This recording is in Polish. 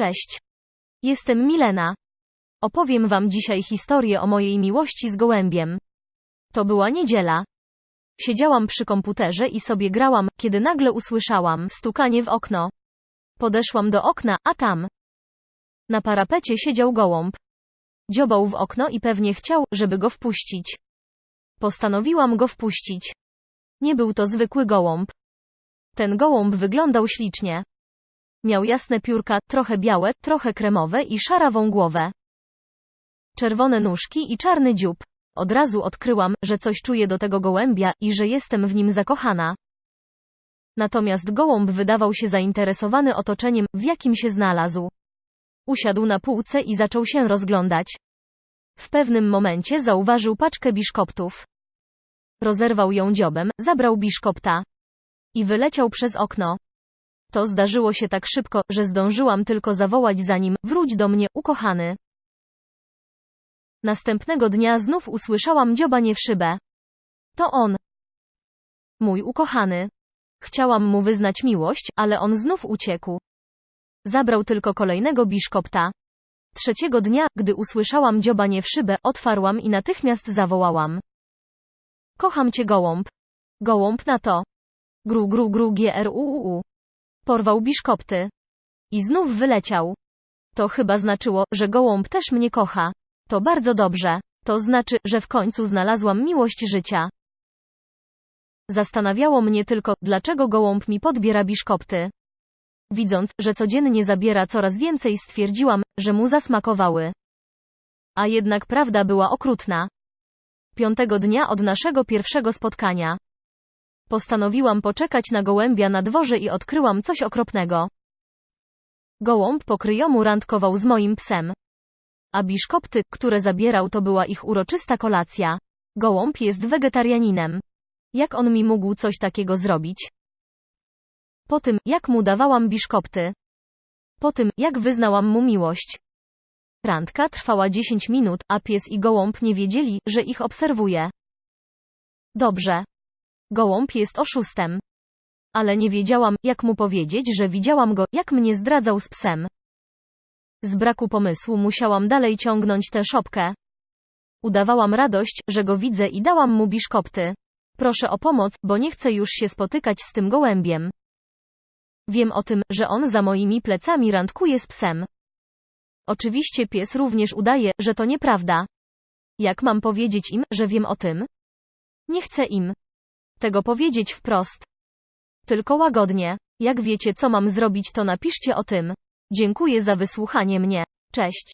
Cześć. Jestem Milena. Opowiem Wam dzisiaj historię o mojej miłości z gołębiem. To była niedziela. Siedziałam przy komputerze i sobie grałam, kiedy nagle usłyszałam stukanie w okno. Podeszłam do okna, a tam. Na parapecie siedział gołąb. Dziobał w okno i pewnie chciał, żeby go wpuścić. Postanowiłam go wpuścić. Nie był to zwykły gołąb. Ten gołąb wyglądał ślicznie. Miał jasne piórka, trochę białe, trochę kremowe i szarawą głowę. Czerwone nóżki i czarny dziób. Od razu odkryłam, że coś czuję do tego gołębia i że jestem w nim zakochana. Natomiast gołąb wydawał się zainteresowany otoczeniem, w jakim się znalazł. Usiadł na półce i zaczął się rozglądać. W pewnym momencie zauważył paczkę biszkoptów. Rozerwał ją dziobem, zabrał biszkopta. I wyleciał przez okno. To zdarzyło się tak szybko, że zdążyłam tylko zawołać za nim, wróć do mnie, ukochany. Następnego dnia znów usłyszałam dziobanie w szybę. To on. Mój ukochany. Chciałam mu wyznać miłość, ale on znów uciekł. Zabrał tylko kolejnego biszkopta. Trzeciego dnia, gdy usłyszałam dziobanie w szybę, otwarłam i natychmiast zawołałam. Kocham cię gołąb. Gołąb na to. Gru gru gru gruuu. Porwał biszkopty. I znów wyleciał. To chyba znaczyło, że gołąb też mnie kocha. To bardzo dobrze. To znaczy, że w końcu znalazłam miłość życia. Zastanawiało mnie tylko, dlaczego gołąb mi podbiera biszkopty. Widząc, że codziennie zabiera coraz więcej, stwierdziłam, że mu zasmakowały. A jednak prawda była okrutna. Piątego dnia od naszego pierwszego spotkania. Postanowiłam poczekać na gołębia na dworze i odkryłam coś okropnego. Gołąb po kryjomu randkował z moim psem. A biszkopty, które zabierał to była ich uroczysta kolacja. Gołąb jest wegetarianinem. Jak on mi mógł coś takiego zrobić? Po tym, jak mu dawałam biszkopty. Po tym, jak wyznałam mu miłość. Randka trwała 10 minut, a pies i gołąb nie wiedzieli, że ich obserwuję. Dobrze. Gołąb jest oszustem. Ale nie wiedziałam, jak mu powiedzieć, że widziałam go, jak mnie zdradzał z psem. Z braku pomysłu musiałam dalej ciągnąć tę szopkę. Udawałam radość, że go widzę i dałam mu biszkopty. Proszę o pomoc, bo nie chcę już się spotykać z tym gołębiem. Wiem o tym, że on za moimi plecami randkuje z psem. Oczywiście pies również udaje, że to nieprawda. Jak mam powiedzieć im, że wiem o tym? Nie chcę im tego powiedzieć wprost. Tylko łagodnie. Jak wiecie, co mam zrobić, to napiszcie o tym. Dziękuję za wysłuchanie mnie. Cześć.